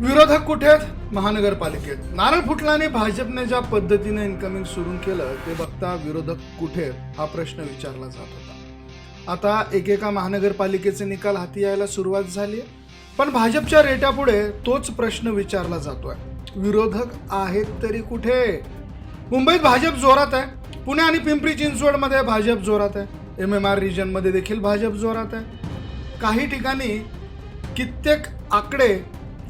विरोधक कुठे आहेत? महानगरपालिकेत. नारळ फुटलाने भाजपने ज्या पद्धतीने इन्कमिंग सुरू केलं ते बघता विरोधक कुठे आहेत? हा प्रश्न विचारला जात होता. आता एकेका महानगरपालिकेचे निकाल हाती यायला सुरुवात झाली पण भाजपच्या रेट्यापुढे तोच प्रश्न विचारला जातोय. विरोधक आहेत तरी कुठे? मुंबईत भाजप जोरात आहे. पुणे आणि पिंपरी चिंचवडमध्ये भाजप जोरात आहे. एम एम आर रिजनमध्ये देखील भाजप जोरात आहे. काही ठिकाणी कित्येक आकडे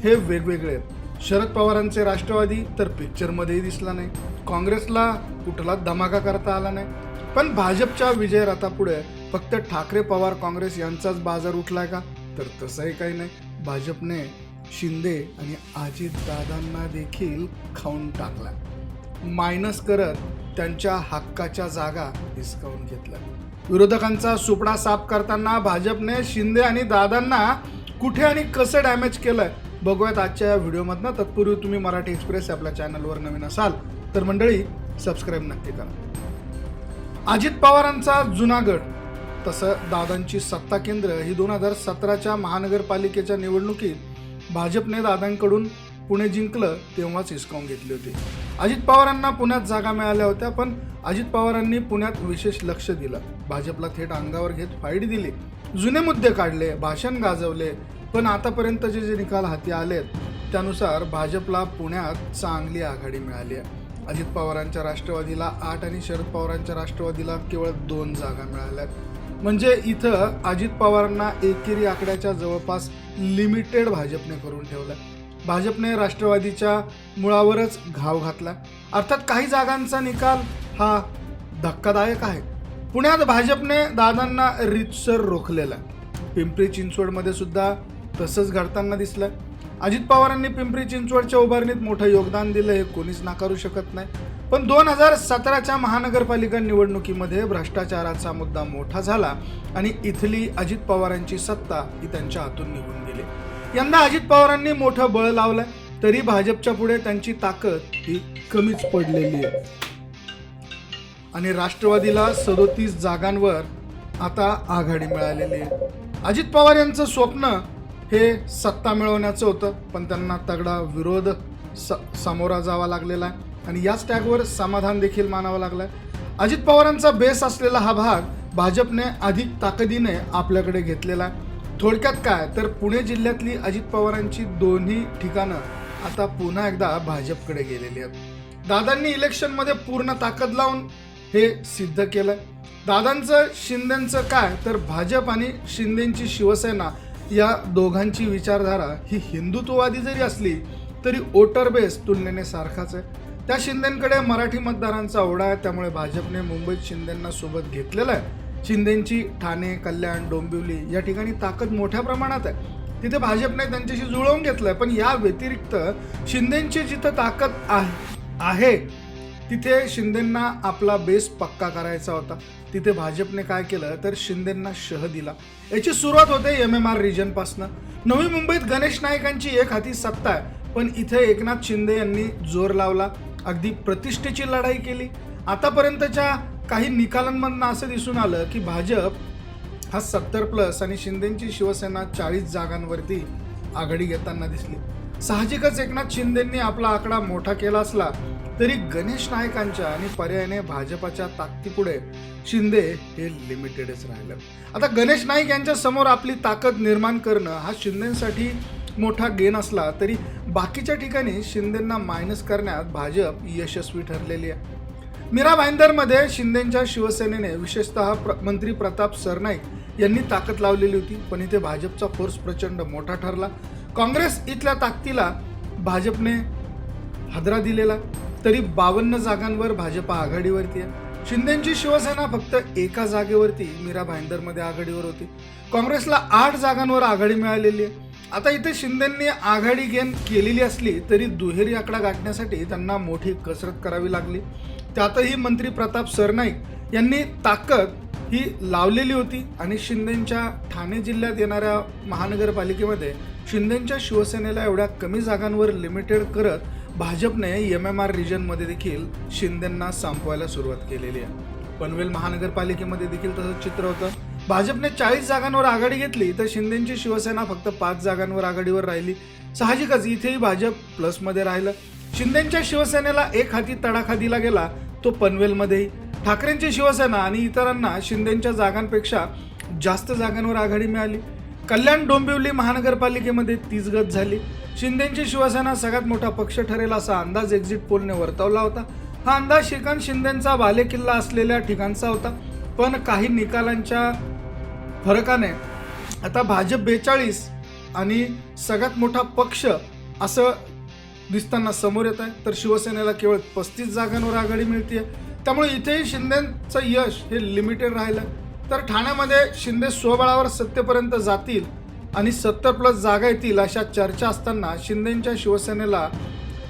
हे वेगवेगळे आहेत. शरद पवारांचे राष्ट्रवादी तर पिक्चरमध्येही दिसला नाही. काँग्रेसला कुठला धमाका करता आला नाही. पण भाजपच्या विजय रथापुढे फक्त ठाकरे पवार काँग्रेस यांचाच बाजार उठलाय का? तर तसंही काही नाही. भाजपने शिंदे आणि अजित दादांना देखील खाऊन टाकला मायनस करत त्यांच्या हक्काच्या जागा हिसकावून घेतल्या विरोधकांचा सुपडा साफ करताना भाजपने शिंदे आणि दादांना कुठे आणि कसं डॅमेज केलंय? बघूयात आजच्या या व्हिडिओमधनं. तत्पूर्वी तुम्ही मराठी एक्सप्रेस आपल्या चॅनलवर नवीन असाल तर मंडळी सबस्क्राईब नक्की करा. अजित पवारांचा जुनागड तसं दादांची सत्ता केंद्र ही दोन हजार सतराच्या महानगरपालिकेच्या निवडणुकीत भाजपने दादांकडून पुणे जिंकलं तेव्हाच हिसकावून घेतली होती. अजित पवारांना पुण्यात जागा मिळाल्या होत्या पण अजित पवारांनी पुण्यात विशेष लक्ष दिलं. भाजपला थेट अंगावर घेत फाईट दिली. जुने मुद्दे काढले भाषण गाजवले पण आतापर्यंतचे जे निकाल हाती आलेत त्यानुसार भाजपला पुण्यात चांगली आघाडी मिळाली आहे. अजित पवारांच्या राष्ट्रवादीला आठ आणि शरद पवारांच्या राष्ट्रवादीला केवळ दोन जागा मिळाल्यात म्हणजे इथं अजित पवारांना एकेरी आकड्याच्या जवळपास लिमिटेड भाजपने करून ठेवलं भाजपने राष्ट्रवादीच्या मुळावरच घाव घातला अर्थात काही जागांचा निकाल हा धक्कादायक आहे. पुण्यात भाजपने दादांना रितसर रोखलेला आहे. पिंपरी चिंचवडमध्ये सुद्धा तसंच घडताना दिसलं अजित पवारांनी पिंपरी चिंचवडच्या उभारणीत मोठं योगदान दिलं हे कोणीच नाकारू शकत नाही. पण दोन हजार सतराच्या महानगरपालिका निवडणुकीमध्ये भ्रष्टाचाराचा मुद्दा मोठा झाला आणि इथली अजित पवारांची सत्ता ही त्यांच्या हातून निघून गेली. यंदा अजित पवारांनी मोठं बळ लावलं तरी भाजपच्या पुढे त्यांची ताकद ही कमीच पडलेली आहे. आणि राष्ट्रवादीला सदोतीस जागांवर आता आघाडी मिळालेली आहे. अजित पवार यांचं स्वप्न हे सत्ता मिळवण्याचं होतं पण त्यांना तगडा विरोध स सामोरा जावा लागलेला आहे. आणि याच टॅगवर समाधान देखील मानावं लागलं आहे अजित पवारांचा बेस असलेला हा भाग भाजपने अधिक ताकदीने आपल्याकडे घेतलेला आहे. थोडक्यात काय? तर पुणे जिल्ह्यातली अजित पवारांची दोन्ही ठिकाणं आता पुन्हा एकदा भाजपकडे गेलेली आहेत. दादांनी इलेक्शनमध्ये पूर्ण ताकद लावून हे सिद्ध केलं दादांचं शिंदेचं काय? तर भाजप आणि शिंदेची शिवसेना या दोघांची विचारधारा ही हिंदुत्ववादी जरी असली तरी वोटर बेस तुलनेने सारखाच आहे. त्या शिंदेकडे मराठी मतदारांचा ओढा आहे त्यामुळे भाजपने मुंबईत शिंदेंना सोबत घेतलेलं आहे. शिंदेंची ठाणे कल्याण डोंबिवली या ठिकाणी ताकद मोठ्या प्रमाणात आहे. तिथे भाजपने त्यांच्याशी जुळवून घेतलंय पण या व्यतिरिक्त शिंदेंची जिथं ताकद आहे आहे तिथे शिंदेंना आपला बेस पक्का करायचा होता. तिथे भाजपने काय केलं तर शिंदेंना शह दिला. याची सुरुवात होते एम एम आर रिजनपासनं नवी मुंबईत गणेश नायकांची एक हाती सत्ता आहे पण इथे एकनाथ शिंदे यांनी जोर लावला. अगदी प्रतिष्ठेची लढाई केली. आतापर्यंतच्या काही निकालांमधनं असं दिसून आलं की भाजप हा सत्तर प्लस आणि शिंदेची शिवसेना चाळीस जागांवरती आघाडी घेताना दिसली. साहजिकच एकनाथ शिंदेंनी आपला आकडा मोठा केला असला तरी गणेश नायकांच्या आणि पर्यायाने भाजपाच्या ताकदीपुढे शिंदे हे लिमिटेडच राहिलं. आता गणेश नाईक यांच्या समोर आपली ताकद निर्माण करणं हा शिंदेसाठी मोठा गेन असला तरी बाकीच्या ठिकाणी शिंदेंना मायनस करण्यात भाजप यशस्वी ठरलेली आहे. मीरा भाईंदरमध्ये शिंदेच्या शिवसेनेने विशेषतः प्र मंत्री प्रताप सरनाईक यांनी ताकद लावलेली होती पण इथे भाजपचा फोर्स प्रचंड मोठा ठरला. काँग्रेस इथल्या ताकदीला भाजपने हादरा दिलेला तरी बावन्न जागांवर भाजप आघाडीवरती आहे. शिंदेची शिवसेना फक्त एका जागेवरती मीरा भाईंदरमध्ये आघाडीवर होती. काँग्रेसला आठ जागांवर आघाडी मिळालेली आहे. आता इथे शिंदेंनी आघाडी गेन केलेली असली तरी दुहेरी आकडा गाठण्यासाठी त्यांना मोठी कसरत करावी लागली. त्यातही मंत्री प्रताप सरनाईक यांनी ताकद ही लावलेली होती आणि शिंदेच्या ठाणे जिल्ह्यात येणाऱ्या महानगरपालिकेमध्ये शिंदेच्या शिवसेनेला एवढ्या कमी जागांवर लिमिटेड करत भाजपने एम एम आर रिजनमध्ये देखील शिंदेंना संपवायला सुरुवात केलेली आहे. पनवेल महानगरपालिकेमध्ये देखील तसंच चित्र होतं. भाजपने चाळीस जागांवर आघाडी घेतली तर शिंदेची शिवसेना फक्त पाच जागांवर आघाडीवर राहिली. साहजिकच इथेही भाजप प्लसमध्ये राहिलं. शिंदेच्या शिवसेनेला एक हाती तडाखा दिला गेला तो पनवेलमध्येही. ठाकरेंची शिवसेना आणि इतरांना शिंदेच्या जागांपेक्षा जास्त जागांवर आघाडी मिळाली. कल्याण डोंबिवली महानगरपालिकेमध्ये तीच गत झाली. शिंदेची शिवसेना सगळ्यात मोठा पक्ष ठरेल असा अंदाज एक्झिट पोलने वर्तवला होता. हा अंदाज श्रीकांत शिंदेचा बालेकिल्ला असलेल्या ठिकाणचा होता. पण काही निकालांच्या फरकाने आता भाजप बेचाळीस आणि सगळ्यात मोठा पक्ष असं दिसताना समोर येत आहे. तर शिवसेनेला केवळ पस्तीस जागांवर आघाडी मिळते त्यामुळे इथेही शिंदेचं यश हे लिमिटेड राहिलं. तर ठाण्यामध्ये शिंदे स्वबळावर सत्तेपर्यंत जातील आणि सत्तर प्लस जागा येतील अशा चर्चा असताना शिंदेच्या शिवसेनेला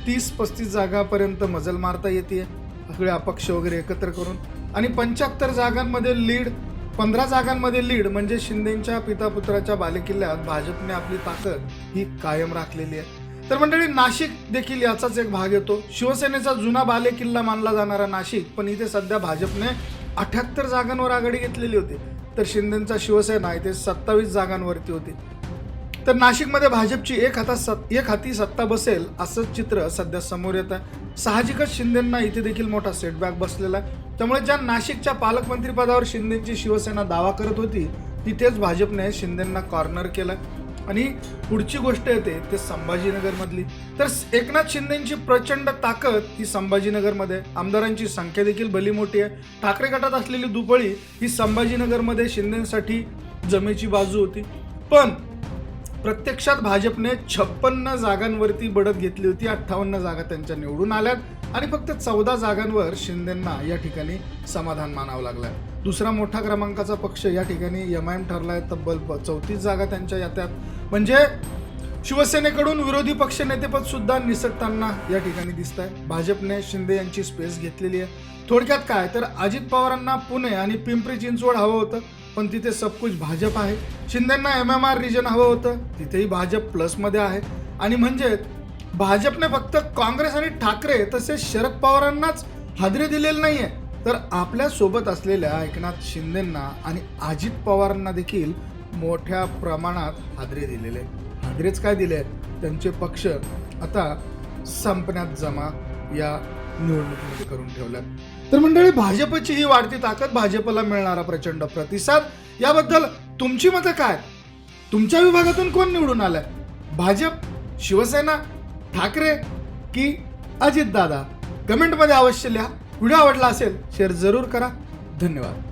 तीस पस्तीस जागापर्यंत मजल मारता येते सगळे अपक्ष वगैरे एकत्र करून. आणि पंच्याहत्तर जागांमध्ये लीड पंधरा जागांमध्ये लीड म्हणजे शिंदेच्या पितापुत्राच्या बालेकिल्ल्यात भाजपने आपली ताकद ही कायम राखलेली आहे. तर मंडळी नाशिक देखील याचाच एक भाग येतो. शिवसेनेचा जुना बालेकिल्ला मानला जाणारा नाशिक पण इथे सध्या भाजपने अठ्याहत्तर जागांवर आघाडी घेतलेली होती. तर शिंदेचा शिवसेना इथे सत्तावीस जागांवरती होती. तर नाशिकमध्ये भाजपची एक हाता सत् एक हाती सत्ता बसेल असंच चित्र सध्या समोर येत आहे. साहजिकच शिंदेंना इथे देखील मोठा सेटबॅक बसलेला आहे. त्यामुळे ज्या नाशिकच्या पालकमंत्रीपदावर शिंदेची शिवसेना दावा करत होती तिथेच भाजपने शिंदेंना कॉर्नर केलं. आणि पुढची गोष्ट येते ते संभाजीनगरमधली. तर एकनाथ शिंदेची प्रचंड ताकद ही संभाजीनगरमध्ये आमदारांची संख्या देखील भली मोठी आहे. ठाकरे गटात असलेली दुपळी ही संभाजीनगरमध्ये शिंदेसाठी जमेची बाजू होती. पण प्रत्यक्षात भाजपने छप्पन्न जागांवरती बढत घेतली होती. अठ्ठावन्न जागा त्यांच्या निवडून आल्यात. आणि फक्त चौदा जागांवर शिंदेंना या ठिकाणी समाधान मानावं लागलं दुसरा मोठा क्रमांकाचा पक्ष या ठिकाणी एम आय एम ठरलाय. तब्बल चौतीस जागा त्यांच्या यात्यात. म्हणजे शिवसेनेकडून विरोधी पक्ष नेतेपद सुद्धा निसटताना या ठिकाणी दिसत आहे भाजपने शिंदे यांची स्पेस घेतलेली आहे. थोडक्यात काय? तर अजित पवारांना पुणे आणि पिंपरी चिंचवड हवं होतं पण तिथे सबकुछ भाजप आहे. शिंदेंना एम एम आर रिजन हवं होतं तिथेही भाजप प्लसमध्ये आहे. आणि म्हणजे भाजपने फक्त काँग्रेस आणि ठाकरे तसेच शरद पवारांनाच हादरे दिलेले नाहीये. तर आपल्यासोबत असलेल्या एकनाथ शिंदेंना आणि अजित पवारांना देखील मोठ्या प्रमाणात हादरे दिलेले. हादरेच काय दिले त्यांचे पक्ष आता संपण्यात जमा या निवडणुकीमध्ये करून ठेवल्यात. तर मंडळी भाजपची ही वाढती ताकद भाजपला मिळणारा प्रचंड प्रतिसाद याबद्दल तुमची मतं काय तुमच्या विभागातून कोण निवडून आलाय? भाजप शिवसेना ठाकरे की अजितदादा? कमेंटमध्ये अवश्य लिहा. व्हिडिओ आवडला असेल शेअर जरूर करा. धन्यवाद.